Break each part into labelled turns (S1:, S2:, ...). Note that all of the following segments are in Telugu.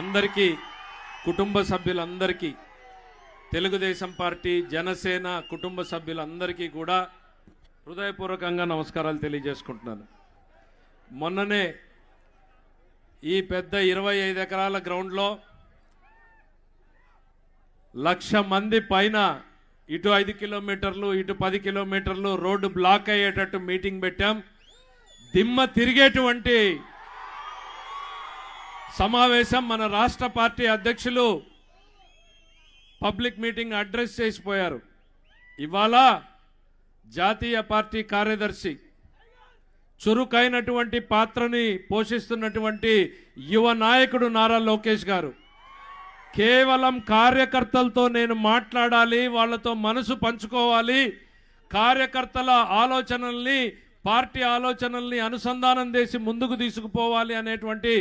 S1: అందరికీ కుటుంబ సభ్యులందరికీ తెలుగుదేశం పార్టీ జనసేన కుటుంబ సభ్యులందరికీ కూడా హృదయపూర్వకంగా నమస్కారాలు తెలియజేసుకుంటున్నాను. మొన్ననే ఈ పెద్ద ఇరవై ఐదు ఎకరాల గ్రౌండ్లో లక్ష మంది పైన ఇటు ఐదు కిలోమీటర్లు ఇటు పది కిలోమీటర్లు రోడ్డు బ్లాక్ అయ్యేటట్టు మీటింగ్ పెట్టాం. దిమ్మ తిరిగేటువంటి సమావేశం మన రాష్ట్ర పార్టీ అధ్యక్షులు పబ్లిక్ మీటింగ్ అడ్రస్ చేసిపోయారు. ఇవాళ జాతీయ పార్టీ కార్యదర్శి చురుకైనటువంటి పాత్రని పోషిస్తున్నటువంటి యువ నాయకుడు నారా లోకేష్ గారు. కేవలం కార్యకర్తలతో నేను మాట్లాడాలి వాళ్ళతో మనసు పంచుకోవాలి కార్యకర్తల ఆలోచనల్ని పార్టీ ఆలోచనల్ని అనుసంధానం చేసి ముందుకు తీసుకుపోవాలి అనేటువంటి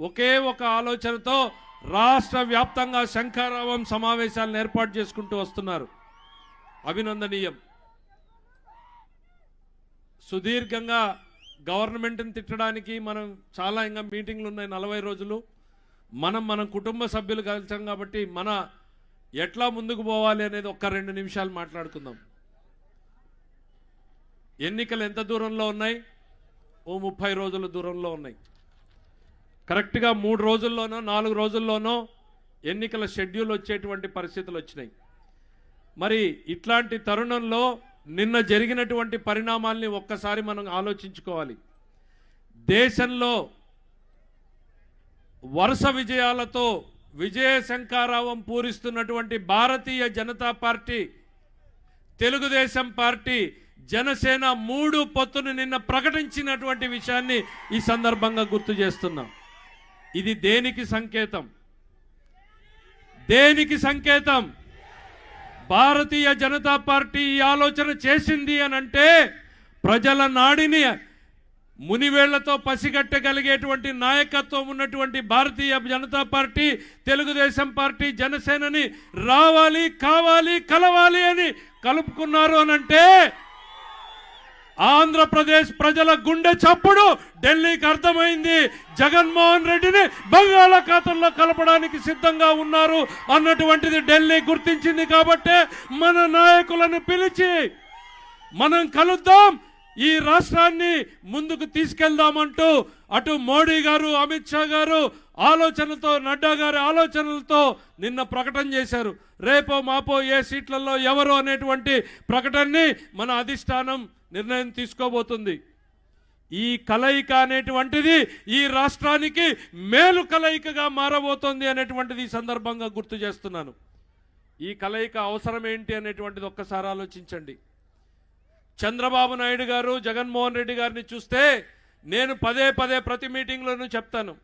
S1: ఒకే ఒక ఆలోచనతో రాష్ట్ర వ్యాప్తంగా శంఖారావం సమావేశాలను ఏర్పాటు చేసుకుంటూ వస్తున్నారు. అభినందనీయం. సుదీర్ఘంగా గవర్నమెంట్ని తిట్టడానికి మనం చాలా ఇంకా మీటింగ్లు ఉన్నాయి నలభై రోజులు. మనం మన కుటుంబ సభ్యులు కలిసాం కాబట్టి మన ఎట్లా ముందుకు పోవాలి అనేది ఒక్క రెండు నిమిషాలు మాట్లాడుకుందాం. ఎన్నికలు ఎంత దూరంలో ఉన్నాయి? ఓ ముప్పై రోజుల దూరంలో ఉన్నాయి. కరెక్ట్గా మూడు రోజుల్లోనో నాలుగు రోజుల్లోనో ఎన్నికల షెడ్యూల్ వచ్చేటువంటి పరిస్థితులు వచ్చినాయి. మరి ఇట్లాంటి తరుణంలో నిన్న జరిగినటువంటి పరిణామాల్ని ఒక్కసారి మనం ఆలోచించుకోవాలి. దేశంలో వరుస విజయాలతో విజయ శంకారావం పూరిస్తున్నటువంటి భారతీయ జనతా పార్టీ తెలుగుదేశం పార్టీ జనసేన మూడు పొత్తును నిన్న ప్రకటించినటువంటి విషయాన్ని ఈ సందర్భంగా గుర్తు చేస్తున్నాం. ఇది దేనికి సంకేతం? దేనికి సంకేతం? భారతీయ జనతా పార్టీ ఈ ఆలోచన చేసింది అని అంటే ప్రజల నాడిని మునివేళ్ళతో పసిగట్టగలిగేటువంటి నాయకత్వం ఉన్నటువంటి భారతీయ జనతా పార్టీ తెలుగుదేశం పార్టీ జనసేనని రావాలి కావాలి కలవాలి అని కలుపుకున్నారు అనంటే ఆంధ్రప్రదేశ్ ప్రజల గుండె చప్పుడు. ఢిల్లీకి అర్థమైంది. జగన్మోహన్ రెడ్డిని బంగాళాఖాతంలో కలపడానికి సిద్ధంగా ఉన్నారు అన్నటువంటిది ఢిల్లీ గుర్తించింది కాబట్టే మన నాయకులను పిలిచి మనం కలుద్దాం ఈ రాష్ట్రాన్ని ముందుకు తీసుకెళ్దామంటూ అటు మోడీ గారు అమిత్ షా గారు ఆలోచనతో నడ్డా గారి ఆలోచనలతో నిన్న ప్రకటన చేశారు. రేపో మాపో ఏ సీట్లలో ఎవరు అనేటువంటి ప్రకటనని మన అధిష్టానం నిర్ణయం తీసుకోబోతుంది. ఈ కలయిక అనేటువంటిది ఈ రాష్ట్రానికి మేలు కలయికగా మారబోతోంది అనేటువంటిది ఈ సందర్భంగా గుర్తు చేస్తున్నాను. ఈ కలయిక అవసరం ఏంటి అనేటువంటిది ఒక్కసారి ఆలోచించండి. చంద్రబాబు నాయుడు గారు జగన్మోహన్ రెడ్డి గారిని చూస్తే నేను పదే పదే ప్రతి మీటింగ్లోనూ చెప్తాను.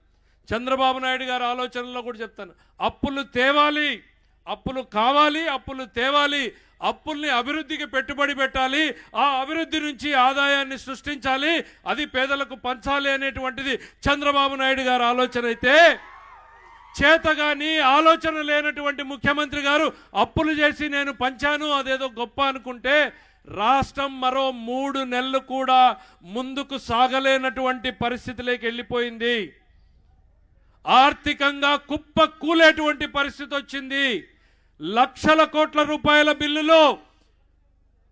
S1: చంద్రబాబు నాయుడు గారి ఆలోచనలో కూడా చెప్తాను. అప్పులు తేవాలి అప్పులు కావాలి అప్పులు తేవాలి అప్పుల్ని అభివృద్ధికి పెట్టుబడి పెట్టాలి ఆ అభివృద్ధి నుంచి ఆదాయాన్ని సృష్టించాలి అది పేదలకు పంచాలి అనేటువంటిది చంద్రబాబు నాయుడు గారి ఆలోచన అయితే చేతగాని ఆలోచన లేనటువంటి ముఖ్యమంత్రి గారు అప్పులు చేసి నేను పంచాను అదేదో గొప్ప అనుకుంటే రాష్ట్రం మరో మూడు నెలలు కూడా ముందుకు సాగలేనటువంటి పరిస్థితిలోకి వెళ్ళిపోయింది. ఆర్థికంగా కుప్ప కూలేటువంటి పరిస్థితి వచ్చింది. లక్షల కోట్ల రూపాయల బిల్లులో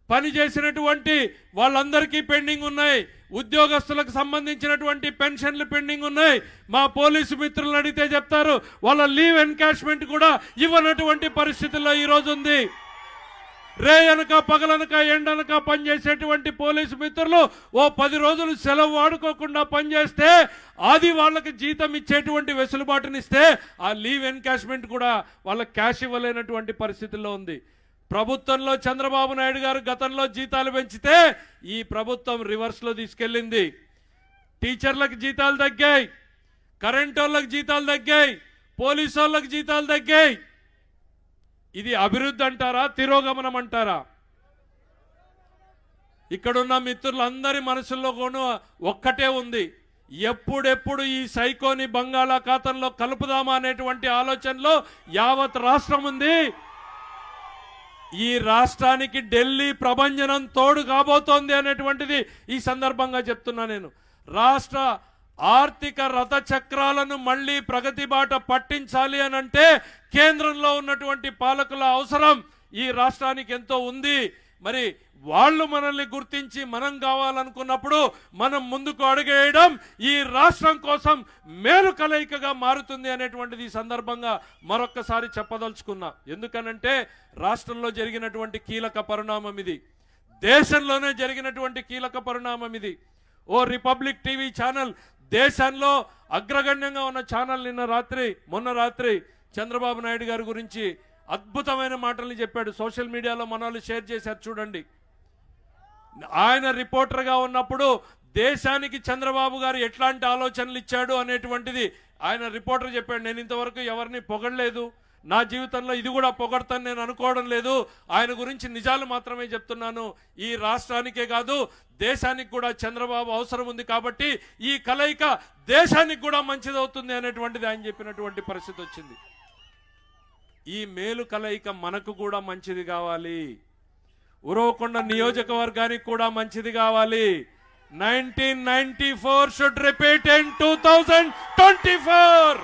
S1: పనిచేసినటువంటి వాళ్ళందరికీ పెండింగ్ ఉన్నాయి. ఉద్యోగస్తులకు సంబంధించినటువంటి పెన్షన్లు పెండింగ్ ఉన్నాయి. మా పోలీసు మిత్రులను అడిగితే చెప్తారు వాళ్ళ లీవ్ ఎన్కాష్మెంట్ కూడా ఇవ్వనటువంటి పరిస్థితుల్లో ఈరోజు ఉంది. రేయనక పగలనక ఎండనక పనిచేసేటువంటి పోలీసు మిత్రులు ఓ పది రోజులు సెలవు వాడుకోకుండా పనిచేస్తే అది వాళ్ళకి జీతం ఇచ్చేటువంటి వెసులుబాటునిస్తే ఆ లీవ్ ఎన్కాష్మెంట్ కూడా వాళ్ళకి క్యాష్ ఇవ్వలేనటువంటి పరిస్థితుల్లో ఉంది. ప్రభుత్వంలో చంద్రబాబు నాయుడు గారు గతంలో జీతాలు పెంచితే ఈ ప్రభుత్వం రివర్స్లో తీసుకెళ్ళింది. టీచర్లకు జీతాలు తగ్గాయి కరెంట్ వాళ్ళకి జీతాలు తగ్గాయి పోలీసు వాళ్ళకి జీతాలు తగ్గాయి. ఇది అభివృద్ధి అంటారా తిరోగమనం అంటారా? ఇక్కడున్న మిత్రులందరి మనసుల్లో కూడా ఒక్కటే ఉంది. ఎప్పుడెప్పుడు ఈ సైకోని బంగాళాఖాతంలో కలుపుదామా అనేటువంటి ఆలోచనలో యావత్ రాష్ట్రం ఉంది. ఈ రాష్ట్రానికి ఢిల్లీ ప్రభంజనం తోడు కాబోతోంది అనేటువంటిది ఈ సందర్భంగా చెప్తున్నా నేను. రాష్ట్ర ఆర్థిక రథ చక్రాలను మళ్ళీ ప్రగతి బాట పట్టించాలి అని అంటే కేంద్రంలో ఉన్నటువంటి పాలకుల అవసరం. ఈ రాష్ట్రానికి ఎంతో ఉంది. మరి వాళ్ళు మనల్ని గుర్తించి మనం కావాలనుకున్నప్పుడు మనం ముందుకు అడుగేయడం ఈ రాష్ట్రం కోసం మేలు కలయికగా మారుతుంది అనేటువంటిది ఈ సందర్భంగా మరొక్కసారి చెప్పదలుచుకున్నా. ఎందుకనంటే రాష్ట్రంలో జరిగినటువంటి కీలక పరిణామం ఇది. దేశంలోనే జరిగినటువంటి కీలక పరిణామం ఇది. ఓ రిపబ్లిక్ టీవీ ఛానల్ దేశంలో అగ్రగణ్యంగా ఉన్న ఛానల్ నిన్న రాత్రి మొన్న రాత్రి చంద్రబాబు నాయుడు గారి గురించి అద్భుతమైన మాటల్ని చెప్పాడు. సోషల్ మీడియాలో మన షేర్ చేశారు చూడండి. ఆయన రిపోర్టర్గా ఉన్నప్పుడు దేశానికి చంద్రబాబు గారు ఎట్లాంటి ఆలోచనలు ఇచ్చాడు అనేటువంటిది ఆయన రిపోర్టర్ చెప్పాడు. నేను ఇంతవరకు ఎవరిని పొగడలేదు. నా జీవితంలో ఇది కూడా పొగడతాను నేను అనుకోవడం లేదు. ఆయన గురించి నిజాలు మాత్రమే చెప్తున్నాను. ఈ రాష్ట్రానికే కాదు దేశానికి కూడా చంద్రబాబు అవసరం ఉంది కాబట్టి ఈ కలయిక దేశానికి కూడా మంచిదవుతుంది అనేటువంటిది ఆయన చెప్పినటువంటి పరిస్థితి వచ్చింది. ఈ మేలు కలయిక మనకు కూడా మంచిది కావాలి. ఉరవకొండ నియోజకవర్గానికి కూడా మంచిది కావాలి. Nineteen ninety four should repeat in two thousand twenty four.